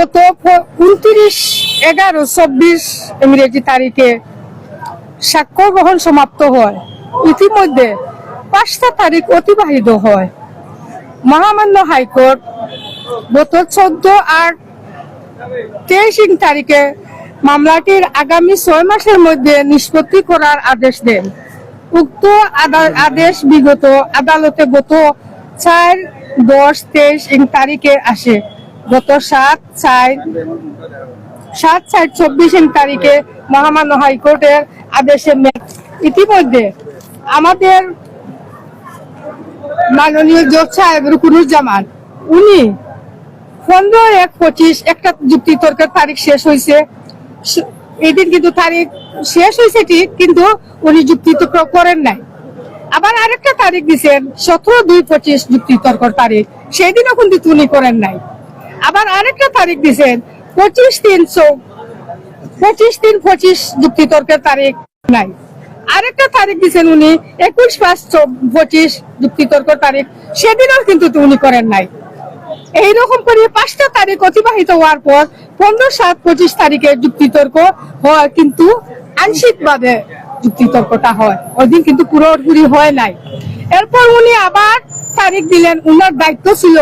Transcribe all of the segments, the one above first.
গত উনত্রিশ, এগারো, চব্বিশ ইংরেজি তারিখে সাক্ষ্য গ্রহণ সমাপ্ত হয়। ইতিমধ্যে পাঁচটা তারিখ অতিবাহিত হয়। মহামান্য হাইকোর্ট গত চোদ্দ আট তেইশ তারিখে মামলাটির আগামী ছয় মাসের মধ্যে নিষ্পত্তি করার আদেশ দেন। উক্ত আদা- আদেশ বিগত আদালতে গত চার দশ তেইশ তারিখে আসে। গত সাত চার সাত চার চব্বিশ তারিখে মহামান্য হাইকোর্টের আদেশে ইতিমধ্যে আমাদের মাননীয় সাহেব রুকুনুজ্জামান, উনি পনেরো এক পঁচিশ একটা যুক্তি তর্কের তারিখ শেষ হয়েছে। এদিন কিন্তু তারিখ শেষ হয়েছে ঠিক, কিন্তু উনি যুক্তি তর্ক করেন নাই। আবার আরেকটা তারিখ দিচ্ছেন সতেরো দুই পঁচিশ যুক্তি তর্কর তারিখ। সেই দিনও কিন্তু উনি করেন নাই। আবার আরেকটা তারিখ দিছেন, পঁচিশ তিন পঁচিশ তিন পঁচিশ যুক্তি তর্কের তারিখ নাই। আরেকটা তারিখ দিচ্ছেন উনি, একুশ পাঁচ পঁচিশ যুক্তি তর্কের তারিখ, সেদিনও কিন্তু উনি করেন নাই। এইরকম করে পাঁচটা তারিখ অতিবাহিত হওয়ার পর পনেরো সাত পঁচিশ তারিখে যুক্তিতর্ক হয়, কিন্তু আংশিক ভাবে যুক্তিতর্কটা হয়। ওই দিন কিন্তু পুরোপুরি হয় নাই। এরপর উনি আবার তারিখ দিলেন, উনার দায়িত্ব ছিল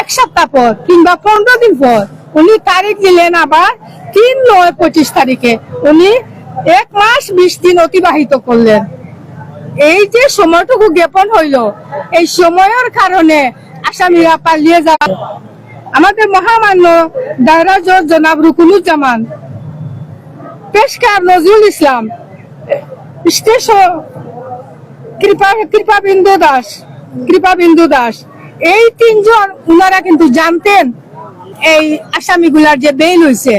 এক সপ্তাহ পর কিংবা পনেরো দিন পর। উনি তারিখ দিলেন আবার তিন নয় পঁচিশ তারিখে। উনি এক মাস বিশ দিন অতিবাহিত করলেন। এই যে সময়টুকু জ্ঞাপন হইল, এই সময়ের কারণে আসামিরা পালিয়ে যাওয়া। আমাদের মহামান্য দায়রা জনাব রুকুনুজ্জামান, পেশকার নজরুল ইসলাম, স্টেশন কৃপা কৃপা বিন্দু দাস কৃপা বিন্দু দাস এই তিনজন, উনারা কিন্তু জানতেন এই আসামিগুলার যে বেইল হয়েছে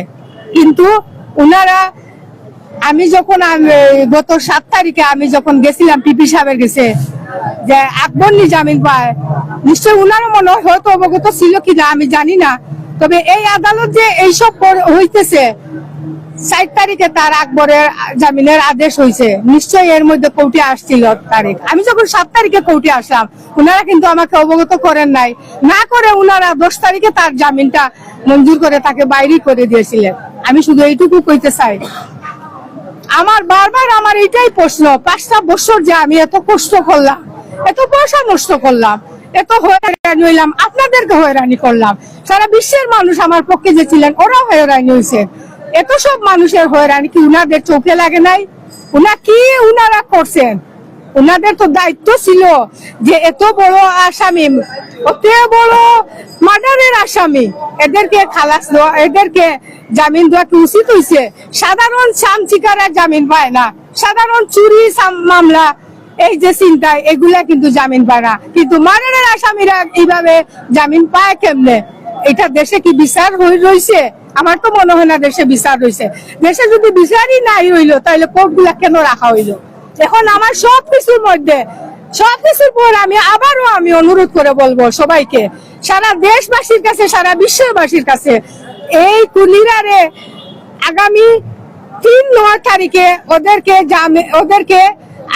কিন্তু উনারা, আমি যখন গত সাত তারিখে আমি যখন গেছিলাম পিপি সাহেবের গেছে যে আকবর নি জামিন পায় নিশ্চয় উনারও মনে হয় হয়তো অবগত ছিল কিনা আমি জানি না। তবে এই আদালত যে এইসব হইতেছে ষাট তারিখে তার আকবরের জামিনের আদেশ হয়েছে। নিশ্চয়ই এর মধ্যে কোর্টে আসছিল তারিখ। আমি যখন সাত তারিখে কোর্টে আসলাম, উনারা কিন্তু আমাকে অবগত করেন নাই। না করে উনারা দশ তারিখে তার জামিনটা মঞ্জুর করে তাকে বাইরে করে দিয়েছিলেন। আমি শুধু এইটুকু কইতে চাই। আমার বারবার আমার এটাই প্রশ্ন, পাঁচটা বছর যে আমি এত কষ্ট করলাম, এত পয়সা নষ্ট করলাম, এত হয়রানি হইলাম, আপনাদেরকে হয়রানি করলাম। সারা বিশ্বের মানুষ আমার পক্ষে যে ছিলেন, ওরাও হয়রানি হয়েছে এত সব মানুষের হয়রানি কি উনাদের চোখে লাগে নাই? উনা কি উনারা করছেন? ওনাদের তো দায়িত্ব ছিল যে এত বড় আসামি, অত বড় মার্ডারের আসামি, এদেরকে খালাস দেওয়া, এদেরকে জামিন দেওয়া কি উচিত হয়েছে সাধারণ সামচিকারা জামিন পায় না। সাধারণ চুরি মামলা, এই যে চিন্তায়, এগুলা কিন্তু জামিন পায় না। কিন্তু মার্ডারের আসামিরা এইভাবে জামিন পায় কেমনে? এটা দেশে কি বিচার হয়ে রয়েছে আমার তো মনে হয় না দেশে বিচার রয়েছে দেশে যদি বিচারই নাই হইল তাহলে কোর্টগুলা কেন রাখা হইল? এখন আমার সব কিছুর মধ্যে সব কিছুর পর আমি আবারও আমি অনুরোধ করে বলব সবাইকে, সারা দেশবাসীর কাছে, সারা বিশ্ববাসীর কাছে, এই কুলিরারে আগামী তিন নয় তারিখে ওদেরকে ওদেরকে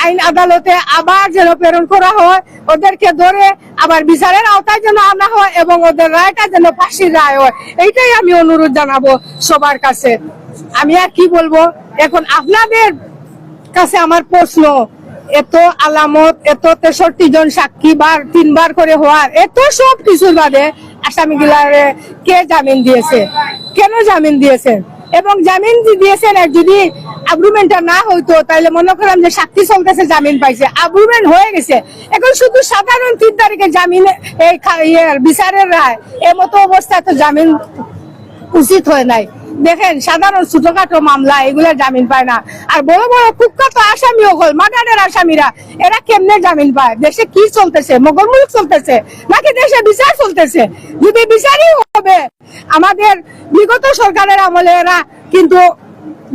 আইন আদালতে আবার যেন প্রেরণ করা হয়, ওদেরকে ধরে আবার বিচারের আওতায় যেন আনা হয় এবং ওদের রায়টা যেন ফাঁসির রায় হয়, এইটাই আমি অনুরোধ জানাব সবার কাছে। আমি আর কি বলব? এখন আপনাদের কাছে আমার প্রশ্ন, এত আলামত, এত তেষট্টি জন সাক্ষী বার, তিনবার করে হওয়ার, এত সব কিছুর বাদে আসামি গিলারে কে জামিন দিয়েছে? কেন জামিন দিয়েছেন? এবং জামিন দিয়েছেন যদি আগ্রুমেন্টটা না হইতো তাহলে মনে করেন যে সাক্ষী চলতেছে, জামিন পাইছে। আগ্রুমেন্ট হয়ে গেছে। এখন শুধু সাধারণ তিন তারিখে জামিন, এই বিচারের রায় এ মতো অবস্থায় তো জামিন উচিত হয় নাই। দেখেন, সাধারণ ছোটখাটো মামলা, এগুলা জামিন পায় না। আর বড় বড় কুখ্যাত আসামি হল মার্ডারের আসামিরা, এরা কেমনে জামিন পায়? দেশে কি চলতেছে? মোগল চলতেছে? নাকি দেশে বিচার চলতেছে? যদি বিচারই হবে, আমাদের বিগত সরকারের আমলে এরা কিন্তু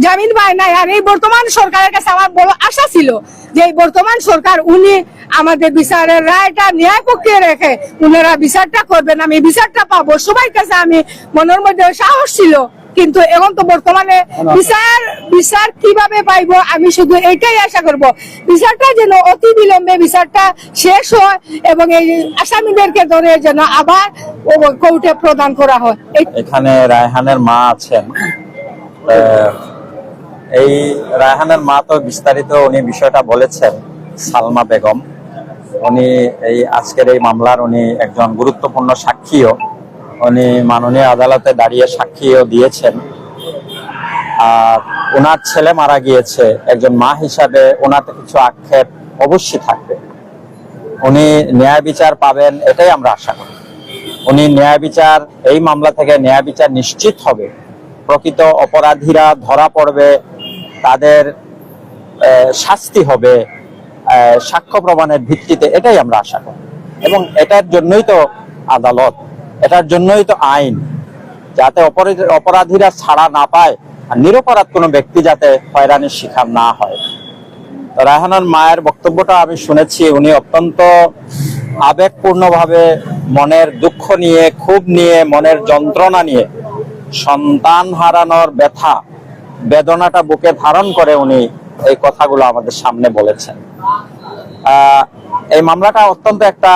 জামিন পায় নাই। আর এই বর্তমান সরকারের কাছে আমার বড় আশা ছিল যে এই বর্তমান সরকার উনি আমাদের বিচারের রায়টা ন্যায় পক্ষে রেখে উনারা বিচারটা করবেন। আমি বিচারটা পাবো। সবাই কাছে আমি মনের মধ্যে সাহস ছিল। কিন্তু এখন তো বর্তমানে বিচার বিচার কীভাবে পাইবো আমি শুধু এটাই আশা করব। বিচারটা যেন অতি বিলম্বে বিচারটা শেষ হয় এবং এই আসামিদেরকে ধরে যেন আবার কোর্টে প্রদান করা হয়। এখানে রায়হানের মা আছেন। এই রায়হানের মা তো বিস্তারিত উনি বিষয়টা বলেছেন, সালমা বেগম। উনি এই আজকের এই মামলার উনি একজন গুরুত্বপূর্ণ সাক্ষীও। উনি মাননীয় আদালতে দাঁড়িয়ে সাক্ষীও দিয়েছেন। আর ওনার ছেলে মারা গিয়েছে, একজন মা হিসাবে ওনার তো কিছু আক্ষেপ অবশ্যই থাকবে। উনি ন্যায় বিচার পাবেন এটাই আমরা আশা করি। উনি ন্যায় বিচার, এই মামলা থেকে ন্যায় বিচার নিশ্চিত হবে। প্রকৃত অপরাধীরা ধরা পড়বে তাদের শাস্তি হবে সাক্ষ্য প্রমাণের ভিত্তিতে, এটাই আমরা আশা করি। এবং এটার জন্যই তো আদালত, এটার জন্যই তো আইন, যাতে অপরাধীরা ছাড়া না পায় আর নিরপরাধ কোনো ব্যক্তি যাতে হয়রানির শিকার না হয়। তো রায়হানার মায়ের বক্তব্যটা আমি শুনেছি, উনি অত্যন্ত আবেগপূর্ণভাবে মনের দুঃখ নিয়ে, ক্ষোভ নিয়ে, মনের যন্ত্রণা নিয়ে সন্তান হারানোর ব্যথা বেদনাটা বুকে ধারণ করে উনি এই কথাগুলো আমাদের সামনে বলেছেন। এই মামলাটা অত্যন্ত একটা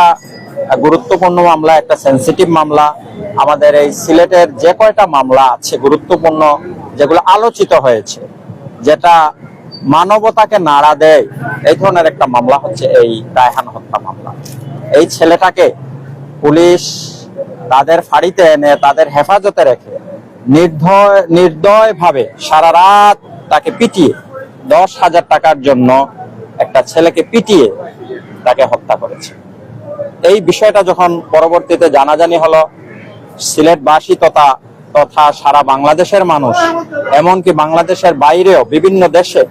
গুরুত্বপূর্ণ মামলা, একটা সেন্সিটিভ মামলা। আমাদের এই সিলেটের যে কয়টা মামলা আছে গুরুত্বপূর্ণ, যেগুলো আলোচিত হয়েছে, যেটা মানবতাকে নাড়া দেয়, এই ধরনের একটা মামলা হচ্ছে এই রায়হান হত্যা মামলা। এই ছেলেটাকে পুলিশ তাদের ফাঁড়িতে এনে তাদের হেফাজতে রেখে নির্দয় নির্দয় ভাবে সারা রাত তাকে পিটিয়ে, দশ হাজার টাকার জন্য একটা ছেলেকে পিটিয়ে তাকে হত্যা করেছে। এই বিষয়টা যখন পরবর্তীতে জানাজানি হলো, সিলেটবাসী তথা তথা সারা বাংলাদেশের মানুষ, এমনকি বাংলাদেশের বাইরেও বিভিন্ন দেশে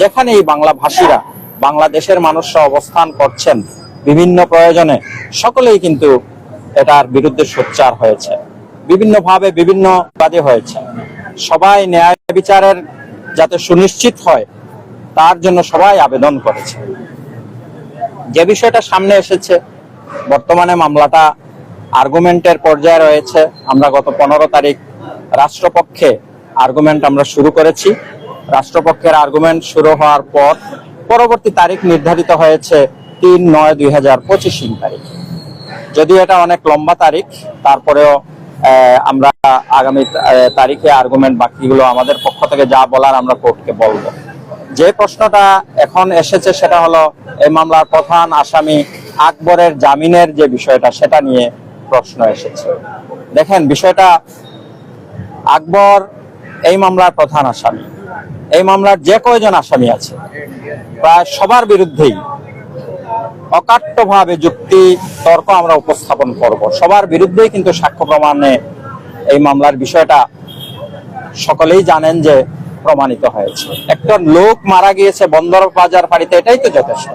যেখানে এই বাংলা ভাষীরা বাংলাদেশের মানুষরা অবস্থান করছেন, বিভিন্ন প্রয়োজনে, সকলেই কিন্তু এটার বিরুদ্ধে সোচ্চার হয়েছে। বিভিন্ন ভাবে বিভিন্ন বাদী হয়েছে। সবাই ন্যায় বিচারের যাতে সুনিশ্চিত হয়, তার জন্য সবাই আবেদন করেছে। যে বিষয়টা সামনে এসেছে, বর্তমানে মামলাটা আর্গুমেন্টের পর্যায়ে রয়েছে। আমরা গত পনেরো তারিখ রাষ্ট্রপক্ষে আর্গুমেন্ট আমরা শুরু করেছি। রাষ্ট্রপক্ষের আর্গুমেন্ট শুরু হওয়ার পর পরবর্তী তারিখ নির্ধারিত হয়েছে তিন নয় দুই হাজার পঁচিশ তারিখ। যদিও এটা অনেক লম্বা তারিখ, তারপরেও আমরা আগামী তারিখে আর্গুমেন্ট বাকিগুলো আমাদের পক্ষ থেকে যা বলার আমরা কোর্টকে বলব। যে প্রশ্নটা এখন এসেছে সেটা হলো, এই মামলার প্রধান আসামি আকবরের জামিনের যে বিষয়টা, সেটা নিয়ে প্রশ্ন এসেছে। দেখেন, বিষয়টা আকবর, এই মামলার প্রধান আসামি। এই মামলার যে কয়জন আসামি আছে, প্রায় সবার বিরুদ্ধেই অকাট্যভাবে যুক্তি, তর্ক আমরা উপস্থাপন করব। সবার বিরুদ্ধেই কিন্তু সাক্ষ্য প্রমাণে এই মামলার বিষয়টা সকলেই জানেন যে প্রমাণিত হয়েছে। একটা লোক মারা গিয়েছে বন্দর বাজার ফাঁড়িতে এটাই তো যথেষ্ট।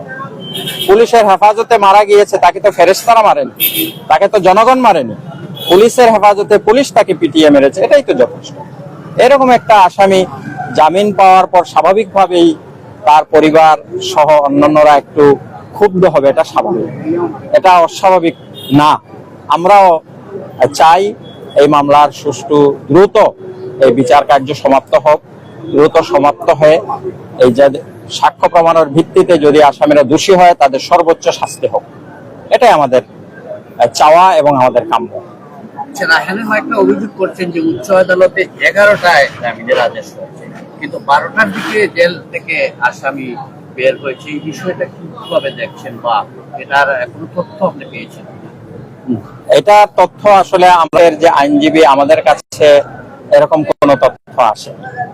পুলিশের হেফাজতে মারা গিয়েছে, তাকে তো ফেরেস্তারা মারেনি, তাকে তো জনগণ মারেনি। পুলিশের হেফাজতে পুলিশ তাকে পিটিয়ে মেরেছে, এটাই তো যথেষ্ট। এরকম একটা আসামি জামিন পাওয়ার পর স্বাভাবিকভাবেই তার পরিবার সহ অন্যান্যরা একটু ক্ষুব্ধ হবে এটা স্বাভাবিক। এটা অস্বাভাবিক না। আমরাও চাই এই মামলার সুষ্ঠু দ্রুত এই বিচার কার্য সমাপ্ত হোক দ্রুত সমাপ্ত হয়ে এই যে সাক্ষ্য প্রমাণের ভিত্তিতে যদি আসামিরা দোষী হয় তাদের সর্বোচ্চ শাস্তি হোক। এটাই আমাদের চাওয়া এবং আমাদের কাম্য। আচ্ছা, একটা অভিযোগ করছেন যে উচ্চ আদালতে আদেশ কিন্তু বারোটার দিকে জেল থেকে আসামি বের হয়েছে, এই বিষয়টা কীভাবে দেখছেন বা এটার কোনো তথ্য আপনি পেয়েছেন? এটা তথ্য আসলে আমাদের যে আইনজীবী আমাদের কাছে এরকম কোনো তথ্য আসে।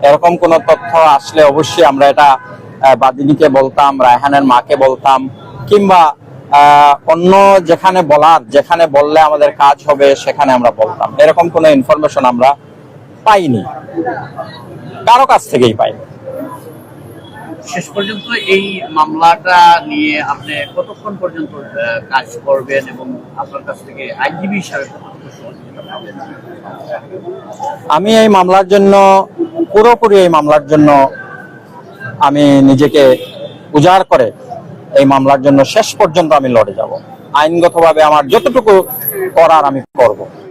এরকম কোনো তথ্য আসলে অবশ্যই আমরা এটা বাদিনীকে বলতাম, রায়হানের মাকে বলতাম, কিংবা অন্য যেখানে বলার, যেখানে বললে আমাদের কাজ হবে সেখানে আমরা বলতাম। এরকম কোনো ইনফরমেশন আমরা পাইনি। কারও কাছ থেকেই পাইনি। শেষ পর্যন্ত এই মামলাটা নিয়ে আপনি কতক্ষণ পর্যন্ত কাজ করবেন এবং আপনার কাছ থেকে আইনজীবী হিসাবে আমি এই মামলার জন্য, পুরোপুরি এই মামলার জন্য আমি নিজেকে উজাড় করে এই মামলার জন্য শেষ পর্যন্ত আমি লড়ে যাব। আইনগতভাবে আমার যতটুকু করার আমি করব।